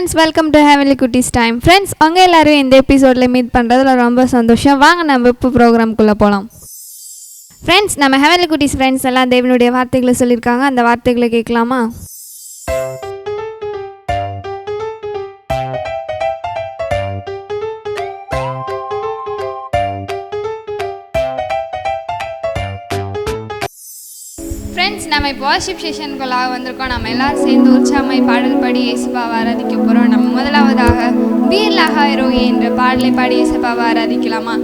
Friends welcome to heavenly குட்டிஸ் time friends அவங்க எல்லோரும் இந்த எபிசோடில் மீட் பண்ணுறதுல ரொம்ப சந்தோஷம். வாங்க நம்ம இப்போ ப்ரோக்ராம்குள்ளே போகலாம் ஃப்ரெண்ட்ஸ் நம்ம ஹேவன்லி குட்டிஸ் ஃப்ரெண்ட்ஸ் எல்லாம் தேவனுடைய வார்த்தைகளை சொல்லியிருக்காங்க. அந்த வார்த்தைகளை கேட்கலாமா? நம்ம இப்போ வார்ஷிப் செஷனுக்குள்ளாக வந்திருக்கோம். நம்ம எல்லாரும் சேர்ந்து உற்சாமை பாடல் பாடி இயேசுபாவை ஆராதிக்க போகிறோம் நம்ம முதலாவதாக வீரலாக என்ற பாடலை பாடி இயேசுபாவை ஆராதிக்கலாமா?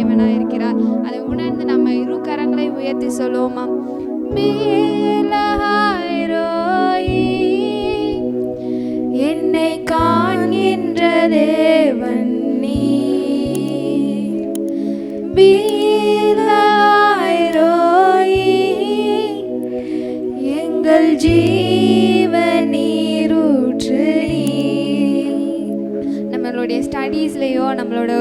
தேவனாக இருக்கிறார் அதை உணர்ந்து நம்ம இரு கரங்களை உயர்த்தி சொல்லுவோமா? என்னை காண்கின்ற தேவன் நீ எங்கள் ஜீவ நீரூற்று நம்மளுடைய ஸ்டடீஸ்லேயோ நம்மளோட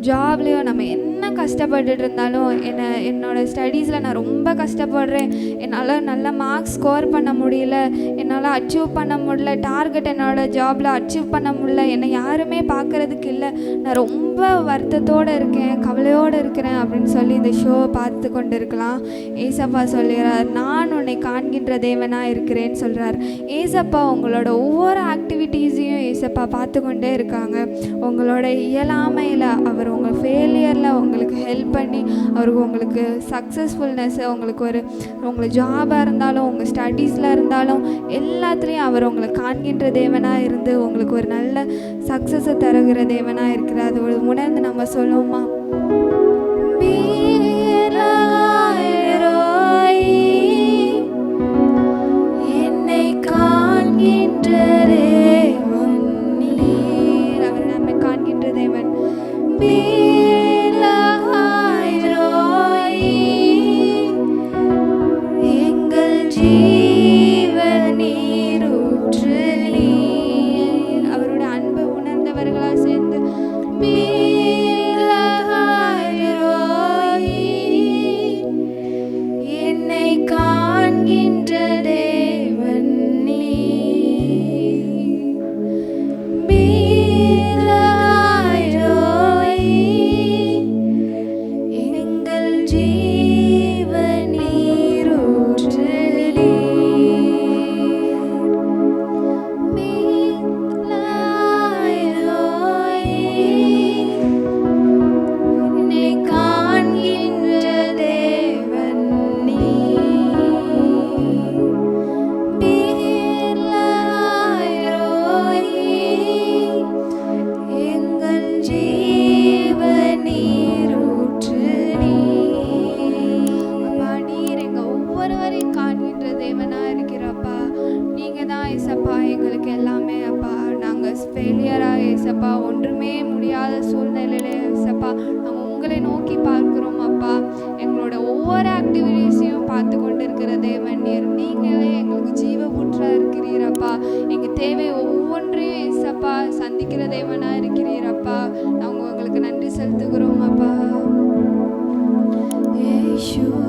ஜாப்லேயோ நம்ம என்ன கஷ்டப்பட்டுட்டு இருந்தாலும் என்னை என்னோட ஸ்டடீஸில் நான் ரொம்ப கஷ்டப்படுறேன். என்னால் நல்ல மார்க்ஸ் ஸ்கோர் பண்ண முடியல. என்னால் அச்சீவ் பண்ண முடியல. டார்கெட் என்னோடய ஜாபில் அச்சீவ் பண்ண முடியல. என்னை யாருமே பார்க்குறதுக்கு இல்லை. நான் ரொம்ப வருத்தத்தோடு இருக்கேன் கவலையோடு இருக்கிறேன் அப்படின்னு சொல்லி இந்த ஷோவை பார்த்து கொண்டு இருக்கலாம் ஏசப்பா சொல்லுகிறார் நான் உன்னை காண்கின்ற தேவனாக இருக்கிறேன்னு சொல்கிறார் ஏசப்பா உங்களோட ஒவ்வொரு ஆக்டிவிட்டீஸையும் ஏசப்பா பார்த்து கொண்டே இருக்காங்க. உங்களோட இயலாமையில் அவர் உங்கள் ஃபெயிலியரில் உங்களுக்கு ஹெல்ப் பண்ணி அவருக்கு உங்களுக்கு சக்ஸஸ்ஃபுல்னஸ் உங்களுக்கு ஒரு உங்களுக்கு ஜாபாக இருந்தாலும் உங்கள் ஸ்டடீஸில் இருந்தாலும் எல்லாத்துலேயும் அவர் உங்களை காண்கின்ற தேவனாக இருந்து உங்களுக்கு ஒரு நல்ல சக்ஸஸை தருகிற தேவனாக இருக்கிறார். அது உணர்ந்து நம்ம சொல்லுவோமா? பார்க்குறோம் அப்பா எங்களோட ஒவ்வொரு ஆக்டிவிட்டீஸையும் பார்த்து கொண்டு இருக்கிற தேவன். நீர் நீங்களே எங்களுக்கு ஜீவ ஊற்றா இருக்கிறீரப்பா. எங்கள் தேவை ஒவ்வொன்றையும் ஏசப்பா சந்திக்கிற தேவனாக இருக்கிறீரப்பா. நாங்கள் உங்களுக்கு நன்றி செலுத்துகிறோம் அப்பா Yeshua,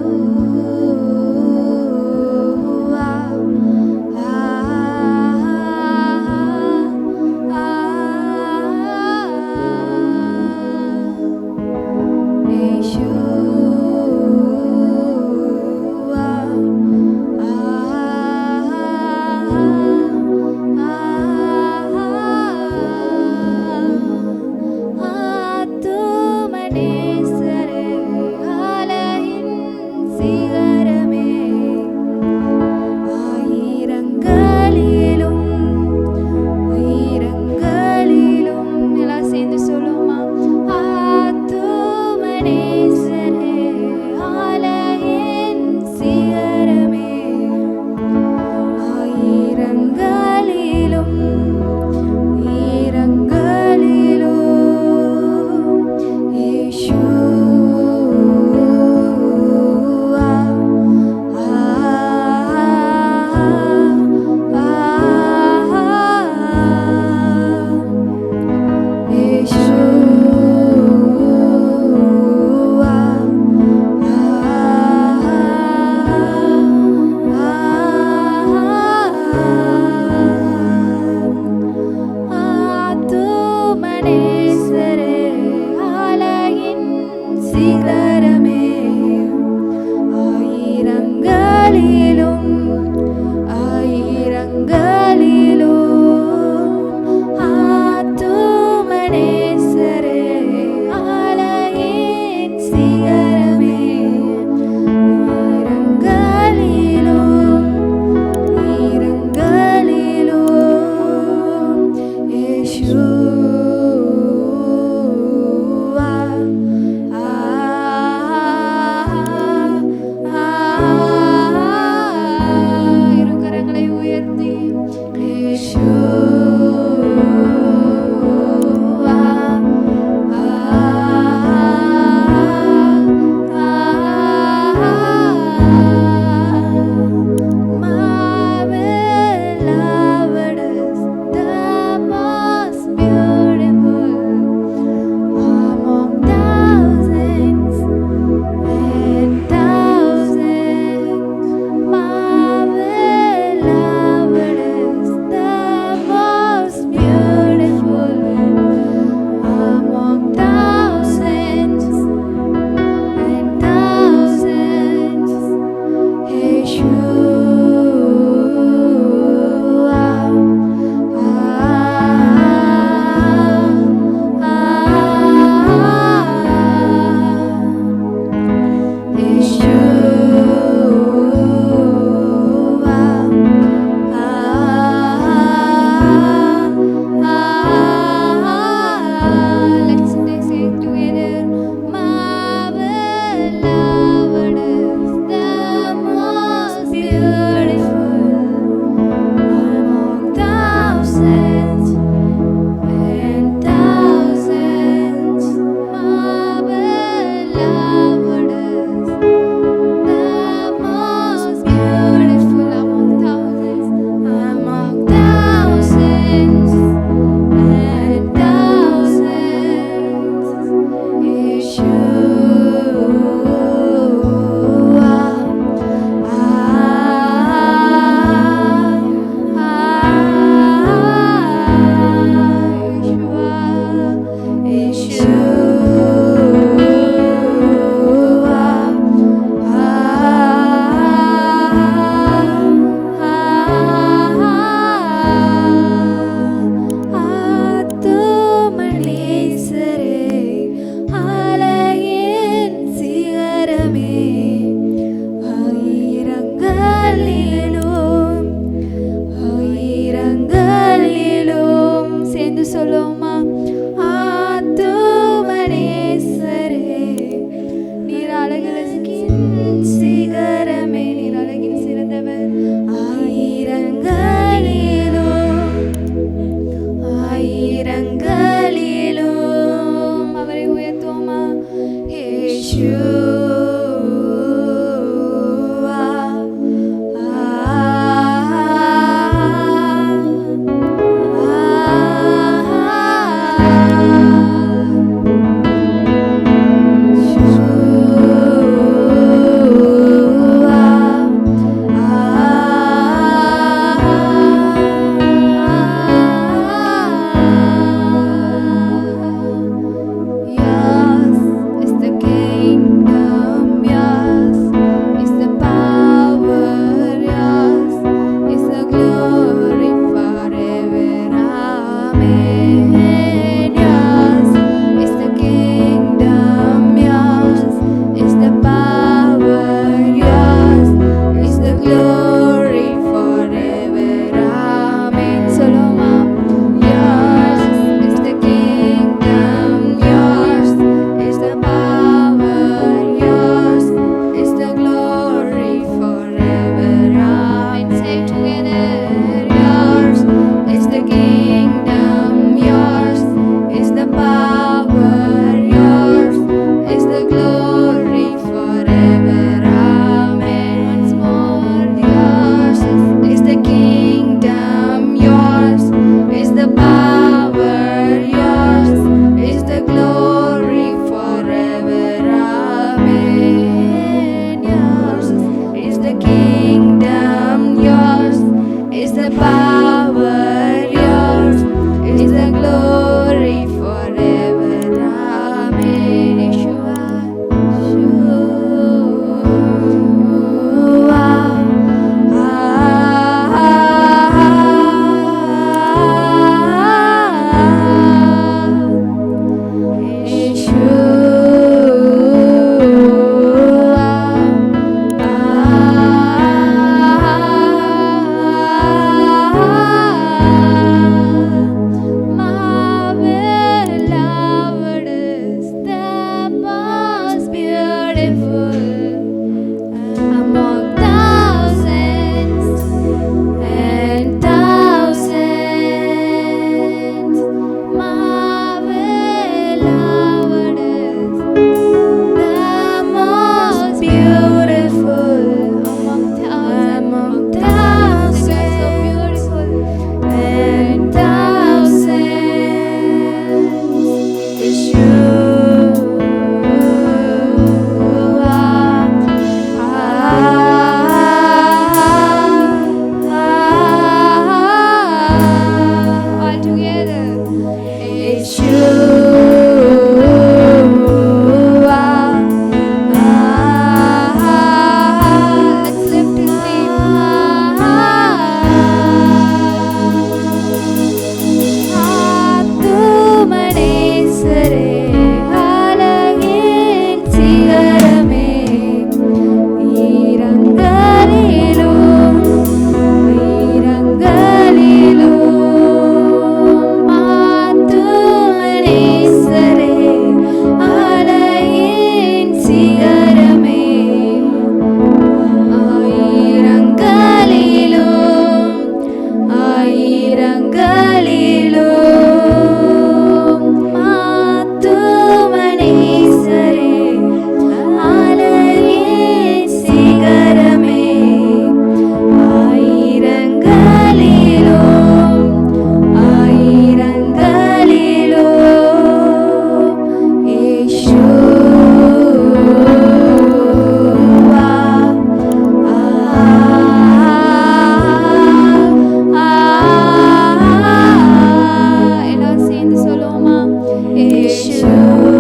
Shalom, Shalom.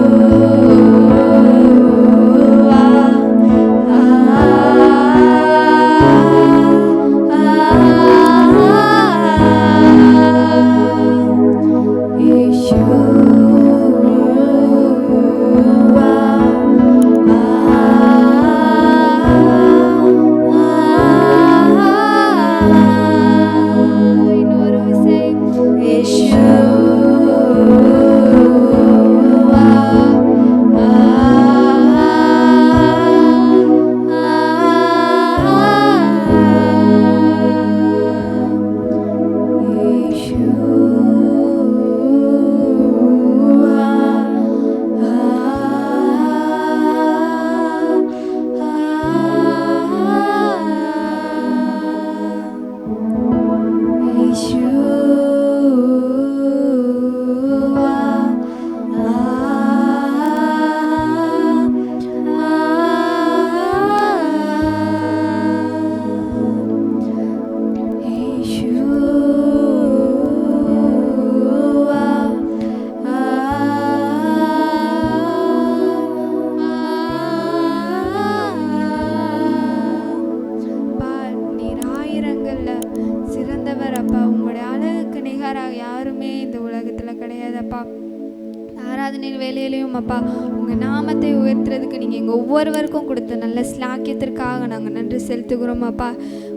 செலுத்துகிறோம் அப்பா.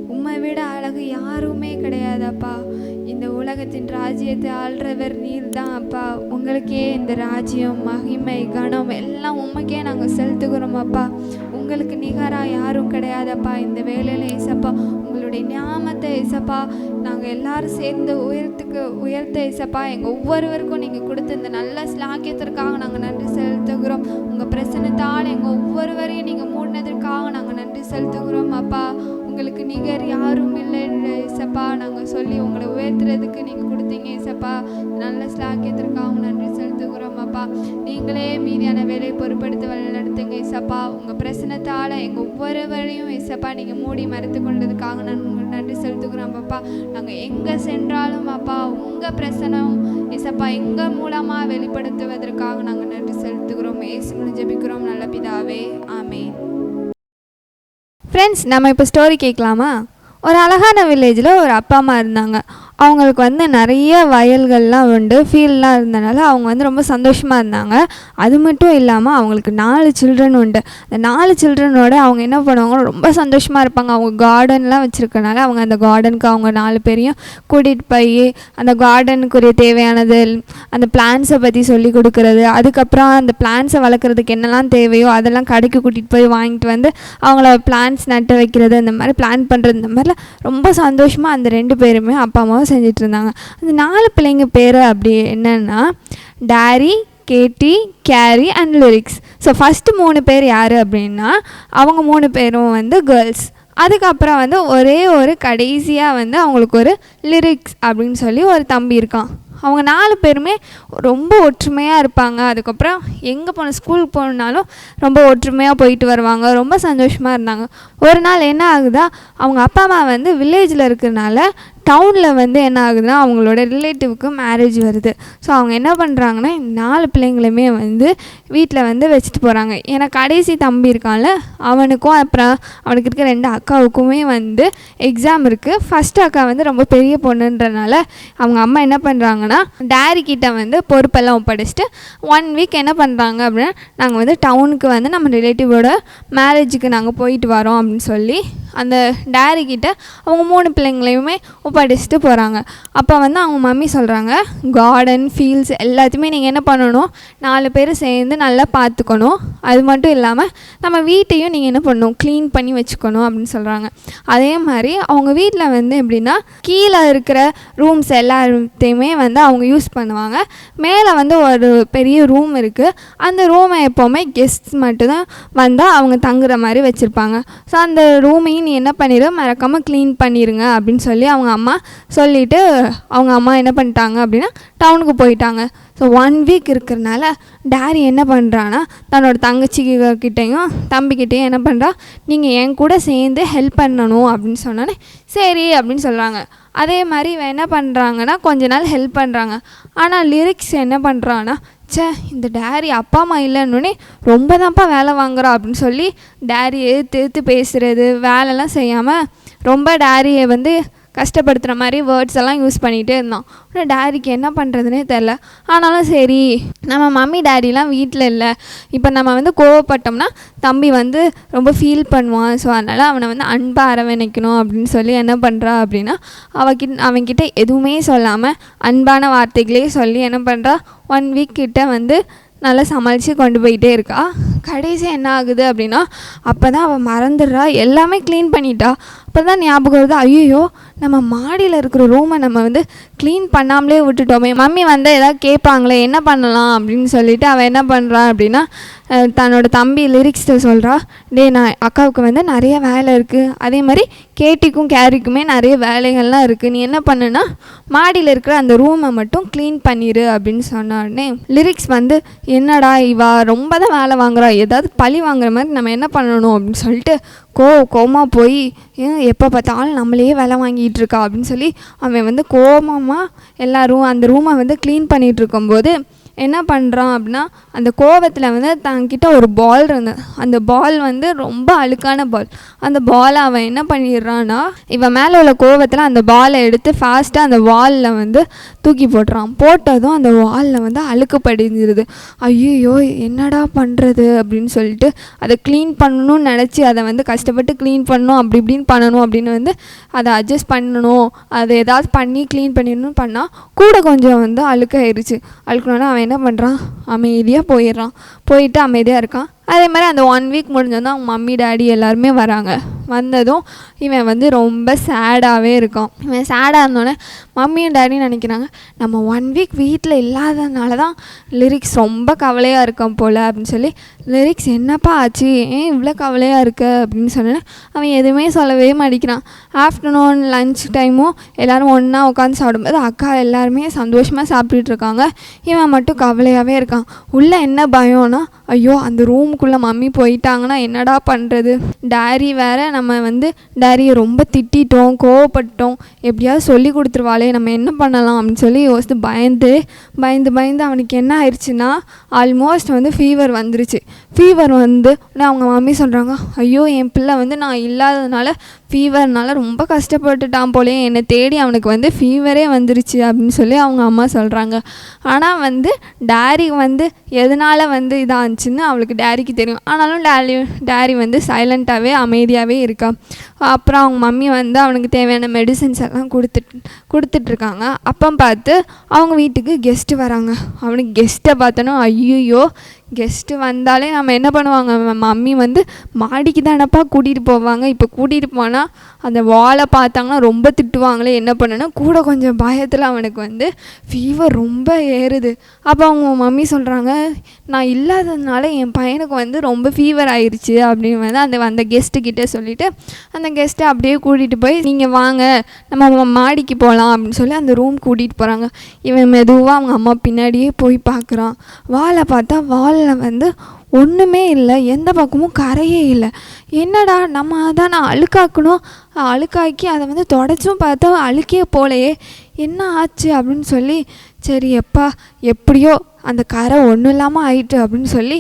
உம்மை விட அழகு யாருமே கிடையாதப்பா. இந்த உலகத்தின் ராஜ்யத்தை ஆள்றவர் நீர் தான் அப்பா. உங்களுக்கே இந்த ராஜ்யம் மகிமை கணம் எல்லாம் உண்மைக்கே நாங்கள் செலுத்துகிறோம் அப்பா. உங்களுக்கு நிகராக யாரும் கிடையாதப்பா. இந்த வேலையில் ஏசப்பா உங்களுடைய ஞாபகத்தை ஏசப்பா நாங்கள் எல்லாரும் சேர்ந்து உயரத்துக்கு உயர்த்த ஏசப்பா. எங்கள் ஒவ்வொருவருக்கும் நீங்கள் கொடுத்த இந்த நல்ல ஸ்லாக்கியத்திற்காக நாங்கள் நன்றி செலுத்துகிறோம். உங்கள் பிரசனத்தால் எங்கள் ஒவ்வொருவரையும் நீங்கள் மூடினதற்காக நாங்கள் நன்றி செலுத்துகிறோம் அப்பா. உங்களுக்கு நிகர் யாரும் இல்லை இசப்பா நாங்கள் சொல்லி உங்களை உயர்த்துறதுக்கு நீங்கள் கொடுத்தீங்க இசப்பா நல்ல ஸ்லாக்கியத்திற்காக நன்றி செலுத்துகிறோம் அப்பா. நீங்களே மீதியான வேலையை பொருட்படுத்த வழிநடத்துங்க இசப்பா உங்கள் பிரசனத்தால் எங்கள் ஒவ்வொருவரையும் இசப்பா நீங்கள் மூடி மறைத்து கொண்டதுக்காக நான் உங்களுக்கு நன்றி செலுத்துகிறோம் அப்பா. நாங்கள் எங்கே சென்றாலும் அப்பா உங்கள் பிரசனம் இசப்பா எங்கள் மூலமாக வெளிப்படுத்துவதற்காக நாங்கள் நன்றி செலுத்துகிறோம். ஏசு ஜெபிக்கிறோம். நல்ல பிதாவே ஆமே ஃப்ரெண்ட்ஸ் நம்ம இப்போ ஸ்டோரி கேட்கலாமா ஒரு அழகான வில்லேஜில் ஒரு அப்பா அம்மா இருந்தாங்க. அவங்களுக்கு வந்து நிறைய வயல்கள்லாம் உண்டு ஃபீல்ட்லாம் இருந்தனால அவங்க வந்து ரொம்ப சந்தோஷமாக இருந்தாங்க. அது மட்டும் இல்லாமல் அவங்களுக்கு நாலு சில்ட்ரன் உண்டு. அந்த நாலு சில்ட்ரனோட அவங்க என்ன பண்ணுவாங்க ரொம்ப சந்தோஷமாக இருப்பாங்க. அவங்க கார்டன்லாம் வச்சுருக்கனால அவங்க அந்த கார்டனுக்கு அவங்க நாலு பேரையும் கூட்டிகிட்டு போய் அந்த கார்டனுக்குரிய தேவையானது அந்த பிளான்ஸை பற்றி சொல்லி கொடுக்குறது அதுக்கப்புறம் அந்த பிளான்ஸை வளர்க்குறதுக்கு என்னெல்லாம் தேவையோ அதெல்லாம் கடைக்கு கூட்டிகிட்டு போய் வாங்கிட்டு வந்து அவங்கள பிளான்ஸ் நட்டு வைக்கிறது அந்த மாதிரி பிளான் பண்ணுறது இந்த மாதிரிலாம் ரொம்ப சந்தோஷமாக அந்த ரெண்டு பேருமே அப்பா அம்மாவும் செஞ்சிட்டு இருந்தாங்க அந்த நாலு பிள்ளைங்க பேர் அப்படி என்னன்னா Terry Katie Carrie and lyrics so first மூணு பேர் யார் அப்படின்னா அவங்க மூணு பேரும் வந்து கேர்ள்ஸ் அதுக்கப்புறம் வந்து ஒரே ஒரு கடைசியாக வந்து அவங்களுக்கு ஒரு லிரிக்ஸ் அப்படின்னு சொல்லி ஒரு தம்பி இருக்கான். அவங்க நாலு பேருமே ரொம்ப ஒற்றுமையாக இருப்பாங்க. அதுக்கப்புறம் எங்கே போன ஸ்கூலுக்கு போகணுன்னாலும் ரொம்ப ஒற்றுமையாக போயிட்டு வருவாங்க. ரொம்ப சந்தோஷமாக இருந்தாங்க. ஒரு நாள் என்ன ஆகுதா அவங்க அப்பா அம்மா வந்து வில்லேஜில் இருக்கிறனால டவுனில் வந்து என்ன ஆகுதுன்னா அவங்களோட ரிலேட்டிவ்க்கு மேரேஜ் வருது. ஸோ அவங்க என்ன பண்ணுறாங்கன்னா நாலு பிள்ளைங்களுமே வந்து வீட்டில் வந்து வச்சுட்டு போகிறாங்க ஏன்னா கடைசி தம்பி இருக்கான்ல அவனுக்கும் அப்புறம் அவனுக்கு இருக்க ரெண்டு அக்காவுக்குமே வந்து எக்ஸாம் இருக்குது ஃபஸ்ட் அக்கா வந்து ரொம்ப பெரிய பொண்ணுன்றனால அவங்க அம்மா என்ன பண்ணுறாங்கன்னா டேரி கிட்ட வந்து பொறுப்பெல்லாம் ஒப்படைச்சிட்டு ஒன் வீக் என்ன பண்ணுறாங்க அப்படின்னா நாங்கள் வந்து டவுனுக்கு வந்து நம்ம ரிலேட்டிவோட மேரேஜுக்கு நாங்கள் போயிட்டு வரோம் அப்படின்னு சொல்லி அந்த டேரி கிட்டே அவங்க மூணு பிள்ளைங்களையுமே ஒப்படைச்சிட்டு போகிறாங்க அப்போ வந்து அவங்க மம்மி சொல்கிறாங்க கார்டன் ஃபீல்ட்ஸ் எல்லாத்தையுமே நீங்கள் என்ன பண்ணணும்? நாலு பேர் சேர்ந்து நல்லா பார்த்துக்கணும். அது மட்டும் இல்லாமல் நம்ம வீட்டையும் நீங்கள் என்ன பண்ணணும்? க்ளீன் பண்ணி வச்சுக்கணும் அப்படின்னு சொல்கிறாங்க அதே மாதிரி அவங்க வீட்டில் வந்து எப்படின்னா கீழே இருக்கிற ரூம்ஸ் எல்லாத்தையுமே வந்து அவங்க யூஸ் பண்ணுவாங்க. மேலே வந்து ஒரு பெரிய ரூம் இருக்குது அந்த ரூமை எப்போவுமே கெஸ்ட்ஸ் மட்டும்தான் வந்தால் அவங்க தங்குற மாதிரி வச்சுருப்பாங்க. ஸோ அந்த ரூமையும் நீ என்ன பண்ணிடு மறக்காமல் க்ளீன் பண்ணிடுங்க அப்படின்னு சொல்லி அவங்க அம்மா சொல்லிவிட்டு அவங்க அம்மா என்ன பண்ணிட்டாங்க அப்படின்னா டவுனுக்கு போயிட்டாங்க. ஸோ ஒன் வீக் இருக்கிறனால டேரி என்ன பண்ணுறான்னா தன்னோட தங்கச்சி கிட்டேயும் தம்பிக்கிட்டேயும் என்ன பண்ணுறா நீங்கள் என் கூட சேர்ந்து ஹெல்ப் பண்ணணும் அப்படின்னு சொன்னோன்னே சரி அப்படின்னு சொல்கிறாங்க அதே மாதிரி இவன் என்ன பண்ணுறாங்கன்னா கொஞ்ச நாள் ஹெல்ப் பண்ணுறாங்க ஆனால் லிரிக்ஸ் என்ன பண்ணுறான்னா ச்சே இந்த டேரி அப்பா அம்மா இல்லைன்னொடனே ரொம்ப தான்ப்பா வேலை வாங்குறா அப்படின்னு சொல்லி டேரி எழுத்து எழுத்து பேசுகிறது வேலைலாம் செய்யாமல் ரொம்ப டேரியை வந்து கஷ்டப்படுத்துகிற மாதிரி வேர்ட்ஸ் எல்லாம் யூஸ் பண்ணிகிட்டே இருந்தான். ஆனால் டேடிக்கு என்ன பண்ணுறதுனே தெரில ஆனாலும் சரி நம்ம மம்மி டேடிலாம் வீட்டில் இல்லை. இப்போ நம்ம வந்து கோவப்பட்டோம்னா தம்பி வந்து ரொம்ப ஃபீல் பண்ணுவான். ஸோ அதனால் அவனை வந்து அன்பாக அரவணைக்கணும் அப்படின்னு சொல்லி என்ன பண்ணுறா அப்படின்னா அவகிட்ட அவன்கிட்ட எதுவுமே சொல்லாமல் அன்பான வார்த்தைகளே சொல்லி என்ன பண்ணுறா ஒன் வீக் கிட்ட வந்து நல்லா சமாளித்து கொண்டு போயிட்டே இருக்கா. கடைசி என்ன ஆகுது அப்படின்னா அப்போ தான் அவள் மறந்துடுறா. எல்லாமே க்ளீன் பண்ணிட்டா. அப்போ தான் ஞாபகம் வருது ஐயோ நம்ம மாடியில் இருக்கிற ரூமை நம்ம வந்து க்ளீன் பண்ணாமலே விட்டுட்டோமே. மம்மி வந்து எதாவது கேட்பாங்களே என்ன பண்ணலாம்? அப்படின்னு சொல்லிட்டு அவள் என்ன பண்ணுறா அப்படின்னா தன்னோட தம்பி லிரிக்ஸ்ட்டு சொல்கிறா டே நான் அக்காவுக்கு வந்து நிறைய வேலை இருக்குது அதே மாதிரி கேட்டிக்கும் கேரிக்குமே நிறைய வேலைகள்லாம் இருக்குது நீ என்ன பண்ணுனா மாடியில் இருக்கிற அந்த ரூமை மட்டும் க்ளீன் பண்ணிடு அப்படின்னு சொன்ன உடனே லிரிக்ஸ் வந்து என்னடா இவா ரொம்ப தான் வேலை வாங்குறா. ஏதாவது பழி வாங்குற மாதிரி நம்ம என்ன பண்ணணும்? அப்படின்னு சொல்லிட்டு கோ கோமா போய் ஏன் எப்போ பார்த்தாலும் நம்மளையே வேலை வாங்கிட்டு இருக்கா? அப்படின்னு சொல்லி அவன் வந்து கோபமாக எல்லா ரூம் அந்த ரூமை வந்து க்ளீன் பண்ணிகிட்டு இருக்கும்போது என்ன பண்ணுறான் அப்படின்னா அந்த கோவத்தில் வந்து தன்கிட்ட ஒரு பால் இருந்தது. அந்த பால் வந்து ரொம்ப அழுக்கான பால் அந்த பாலை அவன் என்ன பண்ணிடுறான்னா இவன் மேலே உள்ள கோவத்தில் அந்த பாலை எடுத்து ஃபாஸ்ட்டாக அந்த வாலில் வந்து தூக்கி போட்டுறான். போட்டதும் அந்த வாலில் வந்து அழுக்கு படிஞ்சிருது. ஐயோ என்னடா பண்ணுறது அப்படின்னு சொல்லிட்டு அதை க்ளீன் பண்ணணும்னு நினச்சி அதை வந்து கஷ்டப்பட்டு க்ளீன் பண்ணணும் அப்படி இப்படின்னு பண்ணணும் அப்படின்னு வந்து அதை அட்ஜஸ்ட் பண்ணணும். அதை ஏதாவது பண்ணி க்ளீன் பண்ணிடணும்னு பண்ணால் கூட கொஞ்சம் வந்து அழுக்காயிருச்சு. அழுக்கணும்னா அவன் என்ன பண்ணுறான் அமைதியாக போயிடுறான். போயிட்டு அமைதியாக இருக்கான். அதே மாதிரி அந்த ஒன் வீக் முடிஞ்சோன்னா அவங்க மம்மி டேடி எல்லாருமே வராங்க. வந்ததும் இவன் வந்து ரொம்ப சேடாகவே இருக்கான். இவன் சேடாக இருந்தோடனே மம்மியும் டேடியும் நினைக்கிறாங்க நம்ம ஒன் வீக் வீட்டில் இல்லாததுனால தான் லிரிக்ஸ் ரொம்ப கவலையாக இருக்கான் போல் அப்படின்னு சொல்லி லிரிக்ஸ் என்னப்பா ஆச்சு? ஏன் இவ்வளோ கவலையாக இருக்க? அப்படின்னு சொன்னேன் அவன் எதுவுமே சொல்லவே மாட்டேங்கிறான். ஆஃப்டர்நூன் லஞ்ச் டைமும் எல்லோரும் ஒன்றா உட்காந்து சாப்பிடும்போது அக்கா எல்லாருமே சந்தோஷமாக சாப்பிட்டுட்டு இருக்காங்க. இவன் மட்டும் கவலையாகவே இருக்கான். உள்ளே என்ன பயம்னா ஐயோ அந்த ரூமுக்குள்ளே மம்மி போயிட்டாங்கன்னா என்னடா பண்ணுறது டேரி வேறு நம்ம வந்து டேரியை ரொம்ப திட்டிட்டோம் கோவப்பட்டோம் எப்படியாவது சொல்லி கொடுத்துருவாளே நம்ம என்ன பண்ணலாம்? அப்படின்னு சொல்லி யோசித்து பயந்து பயந்து பயந்து அவனுக்கு என்ன ஆயிடுச்சுன்னா ஆல்மோஸ்ட் வந்து ஃபீவர் வந்துருச்சு. ஃபீவர் வந்து உடனே அவங்க மம்மி சொல்கிறாங்க ஐயோ என் பிள்ளை வந்து நான் இல்லாததுனால ஃபீவர்னால ரொம்ப கஷ்டப்பட்டுட்டான் போலேயே. என்னை தேடி அவனுக்கு வந்து ஃபீவரே வந்துருச்சு அப்படின்னு சொல்லி அவங்க அம்மா சொல்கிறாங்க ஆனால் வந்து டேரி வந்து எதனால் வந்து இதாகச்சுன்னு அவளுக்கு டேரிக்கு தெரியும். ஆனாலும் டேரி டேரி வந்து சைலண்ட்டாகவே அமைதியாகவே இருக்கா. அப்புறம் அவங்க மம்மி வந்து அவனுக்கு தேவையான மெடிசின்ஸ் எல்லாம் கொடுத்துட்டு கொடுத்துட்ருக்காங்க. அப்போ பார்த்து அவங்க வீட்டுக்கு கெஸ்ட்டு வராங்க. அவனுக்கு கெஸ்ட்டை பார்த்தோன்னா ஐயோ கெஸ்ட்டு வந்தாலே நம்ம என்ன பண்ணுவாங்க? மம்மி வந்து மாடிக்கு தானப்பா கூட்டிகிட்டு போவாங்க. இப்போ கூட்டிகிட்டு போனால் அந்த வாலை பார்த்தாங்கன்னா ரொம்ப திட்டுவாங்களே என்ன பண்ணணும் கூட கொஞ்சம் பயத்தில் அவனுக்கு வந்து ஃபீவர் ரொம்ப ஏறுது. அப்போ அவங்க மம்மி சொல்கிறாங்க நான் இல்லாததுனால என் பையனுக்கு வந்து ரொம்ப ஃபீவர் ஆயிடுச்சு அப்படின்னு வந்து அந்த அந்த கெஸ்ட்டுக்கிட்டே சொல்லிவிட்டு அந்த கெஸ்ட்டை அப்படியே கூட்டிகிட்டு போய் நீங்கள் வாங்க நம்ம மாடிக்கு போகலாம் அப்படின்னு சொல்லி அந்த ரூம் கூட்டிகிட்டு போகிறாங்க இவன் மெதுவாக அவங்க அம்மா பின்னாடியே போய் பார்க்குறான் வாலை பார்த்தா வாலில் வந்து ஒன்றுமே இல்லை எந்த பக்கமும் கரையே இல்லை. என்னடா நம்ம தான் நான் அழுக்காக்கணும்? அழுக்காக்கி அதை வந்து தொடச்சும் பார்த்தா அழுக்கே போலையே. என்ன ஆச்சு அப்படின்னு சொல்லி சரி எப்பா எப்படியோ அந்த கரை ஒன்றும் இல்லாமல் ஆயிட்டு அப்படின்னு சொல்லி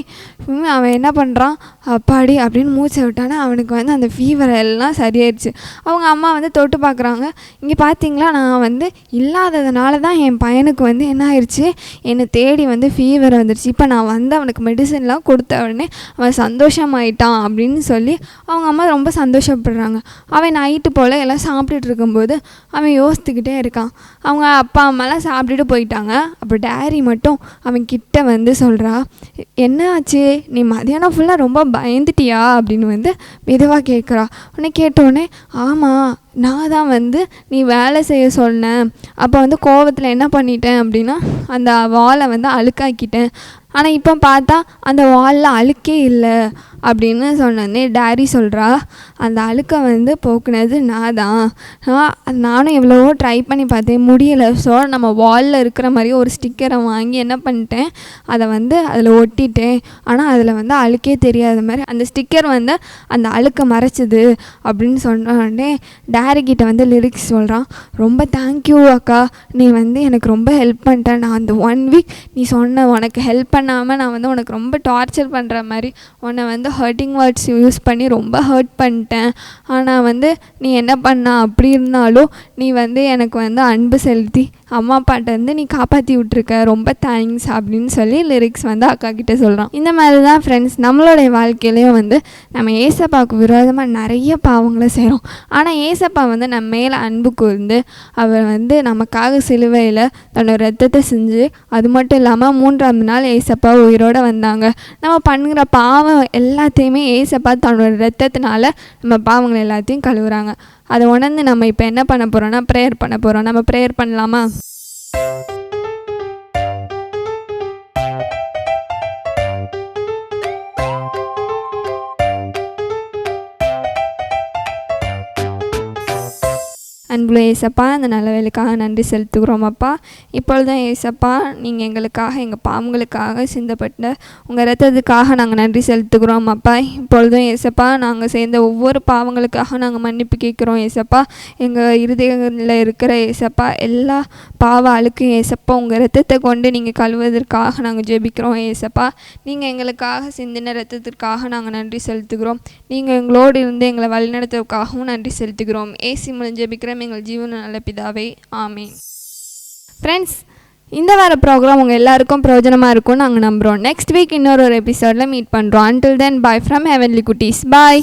அவன் என்ன பண்ணுறான் அப்பாடி அப்படின்னு மூச்சை விட்டானே அவனுக்கு வந்து அந்த ஃபீவர் எல்லாம் சரியாயிடுச்சு. அவங்க அம்மா வந்து தொட்டு பார்க்குறாங்க. இங்கே பார்த்தீங்களா நான் வந்து இல்லாததுனால தான் என் பையனுக்கு வந்து என்ன ஆயிடுச்சு என்னை தேடி வந்து ஃபீவர் வந்துடுச்சு இப்போ நான் வந்து அவனுக்கு மெடிசன்லாம் கொடுத்த உடனே அவன் சந்தோஷமாயிட்டான் அப்படின்னு சொல்லி அவங்க அம்மா ரொம்ப சந்தோஷப்படுறாங்க. அவன் நைட்டு போல் எல்லாம் சாப்பிட்டுட்டு இருக்கும்போது அவன் யோசித்துக்கிட்டே இருக்கான். அவங்க அப்பா அம்மாலாம் சாப்பிட்டுட்டு போயிட்டாங்க. அப்போ டேரி மட்டும் அவன் கிட்ட வந்து சொல்கிறா என்ன ஆச்சு? நீ மதியானம் ஃபுல்லாக ரொம்ப பயந்துட்டியா? அப்படின்னு வந்து மெதுவாக கேட்குறா உடனே கேட்டோடனே ஆமாம் நான் தான் வந்து நீ வேலை செய்ய சொன்னேன். அப்போ வந்து கோவத்தில் என்ன பண்ணிட்டேன்? அப்படின்னா அந்த வாலை வந்து அழுக்காக்கிட்டேன். ஆனால் இப்போ பார்த்தா அந்த வாலில் அழுக்கே இல்லை அப்படின்னு சொன்னோடனே டேரி சொல்கிறா அந்த அழுக்கை வந்து போக்குனது நான் தான் நான் நானும் எவ்வளவோ ட்ரை பண்ணி பார்த்தேன். முடியலை. ஸோ நம்ம வாலில் இருக்கிற மாதிரி ஒரு ஸ்டிக்கரை வாங்கி என்ன பண்ணிட்டேன்? அதை வந்து அதில் ஒட்டிட்டேன். ஆனால் அதில் வந்து அழுக்கே தெரியாத மாதிரி அந்த ஸ்டிக்கர் வந்து அந்த அழுக்கை மறைச்சிது அப்படின்னு சொன்னோடனே டேரி கிட்ட வந்து லிரிக்ஸ் சொல்கிறான் ரொம்ப தேங்க்யூ அக்கா. நீ வந்து எனக்கு ரொம்ப ஹெல்ப் பண்ணிட்ட. நான் அந்த ஒன் வீக் நீ சொன்ன உனக்கு ஹெல்ப் பண்ணாமல் நான் வந்து உனக்கு ரொம்ப டார்ச்சர் பண்ணுற மாதிரி உன்னை வந்து ஹர்ட்டிங் வேர்ட்ஸ் யூஸ் பண்ணி ரொம்ப ஹர்ட் பண்ணிட்டேன். ஆனால் வந்து நீ என்ன பண்ண? அப்படி இருந்தாலும் நீ வந்து எனக்கு வந்து அன்பு செலுத்தி அம்மா அப்பாட்ட வந்து நீ காப்பாற்றி விட்ருக்க ரொம்ப தேங்க்ஸ் அப்படின்னு சொல்லி லிரிக்ஸ் வந்து அக்கா கிட்ட சொல்கிறான் இந்த மாதிரி தான் ஃப்ரெண்ட்ஸ் நம்மளுடைய வாழ்க்கையிலையும் வந்து நம்ம ஏசப்பாவுக்கு விரோதமாக நிறைய பாவங்களை செய்கிறோம் ஆனால் ஏசப்பா வந்து நம்ம மேலே அன்பு கூர்ந்து அவர் வந்து நமக்காக சிலுவையில் தன்னோட ரத்தத்தை செஞ்சு அது மட்டும் இல்லாமல் மூன்றாம் நாள் ஏசப்பா உயிரோடு வந்தாங்க. நம்ம பண்ணுற பாவம் எல்லாத்தையுமே ஏசப்பா தன்னோட ரத்தத்தினால நம்ம பாவங்கள் எல்லாத்தையும் கழுவுறாங்க. அதை உணர்ந்து நம்ம இப்போ என்ன பண்ண போகிறோன்னா ப்ரேயர் பண்ண போகிறோம் நம்ம ப்ரேயர் பண்ணலாமா? அன்புள்ள ஏசப்பா அந்த நல்ல வேலைக்காக நன்றி செலுத்துகிறோம் அப்பா. இப்பொழுதும் ஏசப்பா நீங்கள் எங்களுக்காக எங்கள் பாவங்களுக்காக சிந்தப்பட்ட உங்கள் ரத்தத்துக்காக நாங்கள் நன்றி செலுத்துகிறோம் அப்பா. இப்பொழுதும் ஏசப்பா நாங்கள் சேர்ந்த ஒவ்வொரு பாவங்களுக்காக நாங்கள் மன்னிப்பு கேட்குறோம் ஏசப்பா. எங்கள் இருதயங்களில் இருக்கிற ஏசப்பா எல்லா பாவ அழுக்கும் ஏசப்பா உங்கள் ரத்தத்தை கொண்டு நீங்கள் கழுவுவதற்காக நாங்கள் ஜெபிக்கிறோம் ஏசப்பா. நீங்கள் எங்களுக்காக சிந்தின ரத்தத்திற்காக நாங்கள் நன்றி செலுத்துகிறோம். நீங்கள் எங்களோடு இருந்து எங்களை வழிநடத்துவதற்காகவும் நன்றி செலுத்துகிறோம். ஏசி மூலம் ஜெபிக்கிறோம். எங்கள் ஜீவன நல்ல பிதாவே. ஆமே ஃப்ரெண்ட்ஸ் இந்த வார ப்ரோக்ராம் உங்கள் எல்லாருக்கும் பிரயோஜனமாக இருக்கும்னு நாங்கள் நம்புகிறோம் நெக்ஸ்ட் வீக் இன்னொரு ஒரு எபிசோடில் மீட் பண்ணுறோம் until then bye from heavenly குட்டீஸ் பாய்